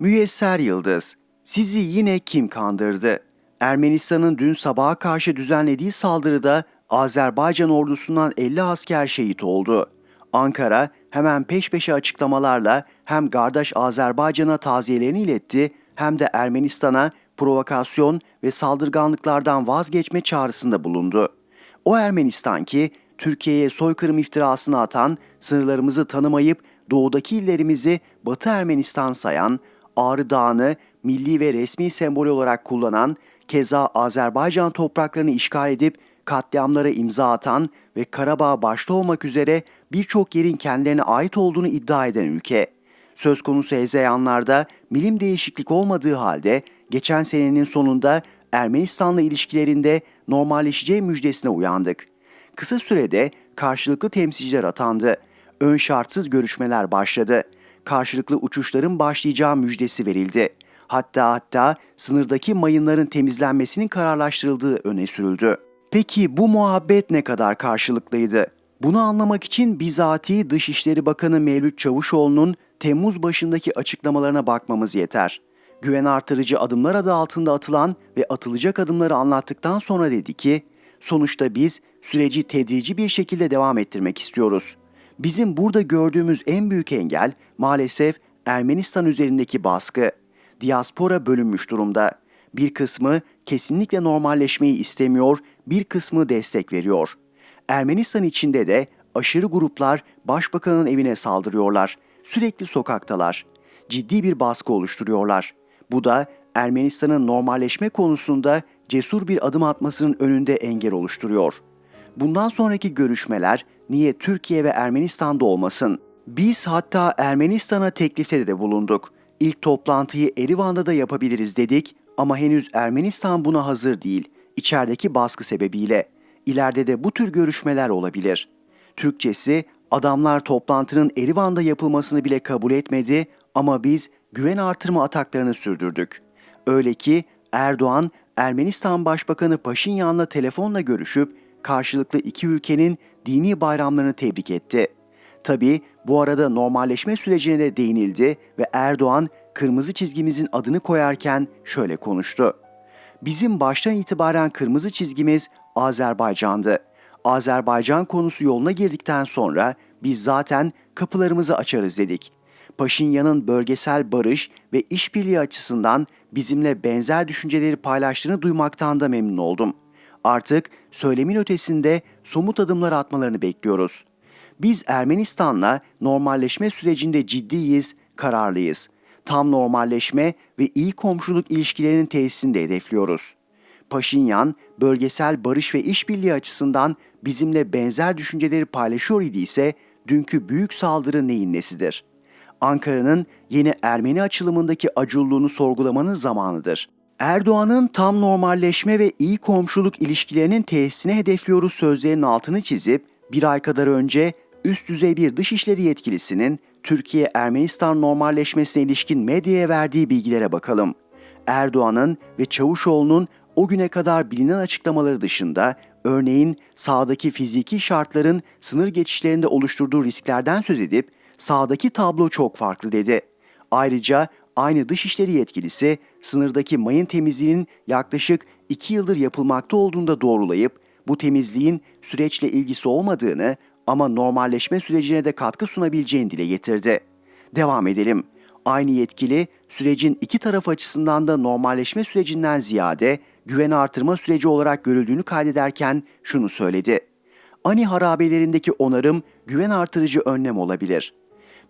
Müyesser Yıldız, sizi yine kim kandırdı? Ermenistan'ın dün sabaha karşı düzenlediği saldırıda Azerbaycan ordusundan 50 asker şehit oldu. Ankara hemen peş peşe açıklamalarla hem kardeş Azerbaycan'a taziyelerini iletti hem de Ermenistan'a provokasyon ve saldırganlıklardan vazgeçme çağrısında bulundu. O Ermenistan ki Türkiye'ye soykırım iftirasını atan, sınırlarımızı tanımayıp doğudaki illerimizi Batı Ermenistan sayan, Ağrı Dağı'nı milli ve resmi sembol olarak kullanan, keza Azerbaycan topraklarını işgal edip katliamlara imza atan ve Karabağ başta olmak üzere birçok yerin kendilerine ait olduğunu iddia eden ülke. Söz konusu hezeyanlarda milim değişiklik olmadığı halde geçen senenin sonunda Ermenistan'la ilişkilerinde normalleşeceği müjdesine uyandık. Kısa sürede karşılıklı temsilciler atandı. Ön şartsız görüşmeler başladı. Karşılıklı uçuşların başlayacağı müjdesi verildi. Hatta hatta sınırdaki mayınların temizlenmesinin kararlaştırıldığı öne sürüldü. Peki bu muhabbet ne kadar karşılıklıydı? Bunu anlamak için bizatihi Dışişleri Bakanı Mevlüt Çavuşoğlu'nun Temmuz başındaki açıklamalarına bakmamız yeter. Güven artırıcı adımlar adı altında atılan ve atılacak adımları anlattıktan sonra dedi ki, sonuçta biz süreci tedrici bir şekilde devam ettirmek istiyoruz. Bizim burada gördüğümüz en büyük engel maalesef Ermenistan üzerindeki baskı. Diaspora bölünmüş durumda. Bir kısmı kesinlikle normalleşmeyi istemiyor, bir kısmı destek veriyor. Ermenistan içinde de aşırı gruplar başbakanın evine saldırıyorlar. Sürekli sokaktalar. Ciddi bir baskı oluşturuyorlar. Bu da Ermenistan'ın normalleşme konusunda cesur bir adım atmasının önünde engel oluşturuyor. Bundan sonraki görüşmeler niye Türkiye ve Ermenistan'da olmasın? Biz hatta Ermenistan'a teklifte de bulunduk. İlk toplantıyı Erivan'da da yapabiliriz dedik ama henüz Ermenistan buna hazır değil. İçerideki baskı sebebiyle. İleride de bu tür görüşmeler olabilir. Türkçesi adamlar toplantının Erivan'da yapılmasını bile kabul etmedi ama biz güven artırma ataklarını sürdürdük. Öyle ki Erdoğan Ermenistan Başbakanı Paşinyan'la telefonla görüşüp karşılıklı iki ülkenin dini bayramlarını tebrik etti. Tabi bu arada normalleşme sürecine de değinildi ve Erdoğan kırmızı çizgimizin adını koyarken şöyle konuştu. Bizim baştan itibaren kırmızı çizgimiz Azerbaycan'dı. Azerbaycan konusu yoluna girdikten sonra biz zaten kapılarımızı açarız dedik. Paşinyan'ın bölgesel barış ve işbirliği açısından bizimle benzer düşünceleri paylaştığını duymaktan da memnun oldum. Artık söylemin ötesinde somut adımlar atmalarını bekliyoruz. Biz Ermenistan'la normalleşme sürecinde ciddiyiz, kararlıyız. Tam normalleşme ve iyi komşuluk ilişkilerinin tesisini de hedefliyoruz. Paşinyan, bölgesel barış ve işbirliği açısından bizimle benzer düşünceleri paylaşıyor idiyse dünkü büyük saldırı neyin nesidir? Ankara'nın yeni Ermeni açılımındaki acılığını sorgulamanın zamanıdır. Erdoğan'ın tam normalleşme ve iyi komşuluk ilişkilerinin tesisine hedefliyoruz sözlerinin altını çizip bir ay kadar önce üst düzey bir dışişleri yetkilisinin Türkiye-Ermenistan normalleşmesine ilişkin medyaya verdiği bilgilere bakalım. Erdoğan'ın ve Çavuşoğlu'nun o güne kadar bilinen açıklamaları dışında örneğin sahadaki fiziki şartların sınır geçişlerinde oluşturduğu risklerden söz edip sahadaki tablo çok farklı dedi. Ayrıca aynı dışişleri yetkilisi sınırdaki mayın temizliğinin yaklaşık 2 yıldır yapılmakta olduğunu da doğrulayıp bu temizliğin süreçle ilgisi olmadığını ama normalleşme sürecine de katkı sunabileceğini dile getirdi. Devam edelim. Aynı yetkili sürecin iki taraf açısından da normalleşme sürecinden ziyade güven artırma süreci olarak görüldüğünü kaydederken şunu söyledi. Ani harabelerindeki onarım güven artırıcı önlem olabilir.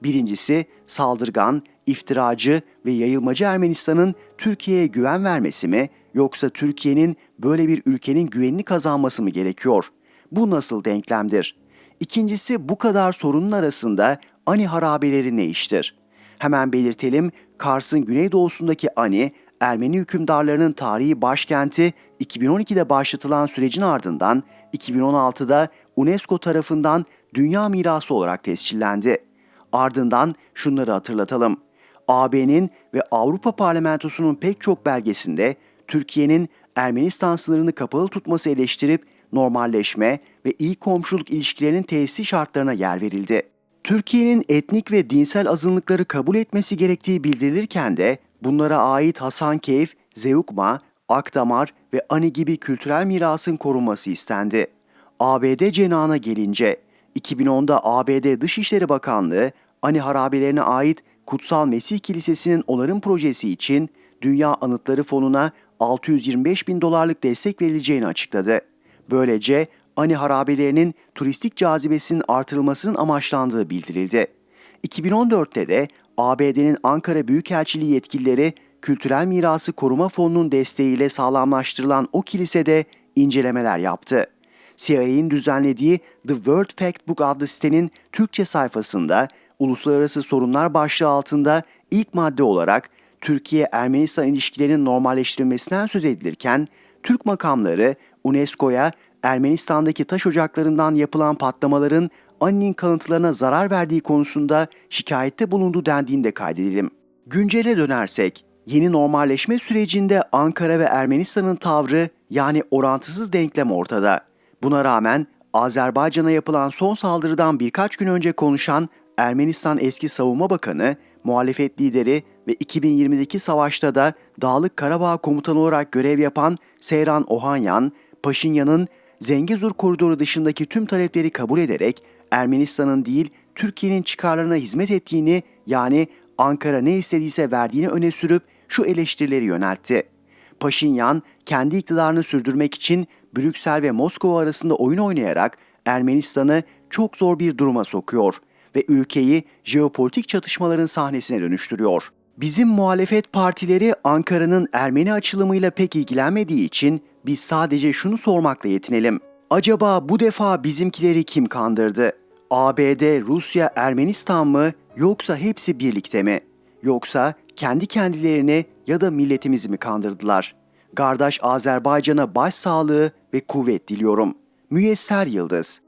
Birincisi saldırgan, iftiracı ve yayılmacı Ermenistan'ın Türkiye'ye güven vermesi mi yoksa Türkiye'nin böyle bir ülkenin güvenini kazanması mı gerekiyor? Bu nasıl denklemdir? İkincisi bu kadar sorunun arasında Ani harabeleri ne iştir? Hemen belirtelim Kars'ın güneydoğusundaki Ani, Ermeni hükümdarlarının tarihi başkenti 2012'de başlatılan sürecin ardından 2016'da UNESCO tarafından Dünya Mirası olarak tescillendi. Ardından şunları hatırlatalım. AB'nin ve Avrupa Parlamentosu'nun pek çok belgesinde Türkiye'nin Ermenistan sınırını kapalı tutması eleştirip normalleşme ve iyi komşuluk ilişkilerinin tesisi şartlarına yer verildi. Türkiye'nin etnik ve dinsel azınlıkları kabul etmesi gerektiği bildirilirken de bunlara ait Hasankeyf, Zeugma, Akdamar ve Ani gibi kültürel mirasın korunması istendi. ABD cenahına gelince 2010'da ABD Dışişleri Bakanlığı Ani harabelerine ait Kutsal Mesih Kilisesi'nin onarım projesi için Dünya Anıtları Fonu'na 625 bin dolarlık destek verileceğini açıkladı. Böylece Ani harabelerinin turistik cazibesinin artırılmasının amaçlandığı bildirildi. 2014'te de ABD'nin Ankara Büyükelçiliği yetkilileri Kültürel Mirası Koruma Fonu'nun desteğiyle sağlamlaştırılan o kilisede incelemeler yaptı. CIA'nin düzenlediği The World Factbook adlı sitenin Türkçe sayfasında uluslararası sorunlar başlığı altında ilk madde olarak Türkiye-Ermenistan ilişkilerinin normalleştirilmesinden söz edilirken Türk makamları UNESCO'ya Ermenistan'daki taş ocaklarından yapılan patlamaların Annin kalıntılarına zarar verdiği konusunda şikayette bulundu dendiğinde kaydedelim. Güncele dönersek, yeni normalleşme sürecinde Ankara ve Ermenistan'ın tavrı yani orantısız denklem ortada. Buna rağmen Azerbaycan'a yapılan son saldırıdan birkaç gün önce konuşan Ermenistan eski savunma bakanı, muhalefet lideri ve 2020'deki savaşta da Dağlık Karabağ komutanı olarak görev yapan Seyran Ohanyan, Paşinyan'ın Zengezur koridoru dışındaki tüm talepleri kabul ederek Ermenistan'ın değil Türkiye'nin çıkarlarına hizmet ettiğini yani Ankara ne istediyse verdiğini öne sürüp şu eleştirileri yöneltti. Paşinyan kendi iktidarını sürdürmek için Brüksel ve Moskova arasında oyun oynayarak Ermenistan'ı çok zor bir duruma sokuyor ve ülkeyi jeopolitik çatışmaların sahnesine dönüştürüyor. Bizim muhalefet partileri Ankara'nın Ermeni açılımıyla pek ilgilenmediği için biz sadece şunu sormakla yetinelim. Acaba bu defa bizimkileri kim kandırdı? ABD, Rusya, Ermenistan mı yoksa hepsi birlikte mi? Yoksa kendi kendilerini ya da milletimizi mi kandırdılar? Kardeş Azerbaycan'a başsağlığı ve kuvvet diliyorum. Müyesser Yıldız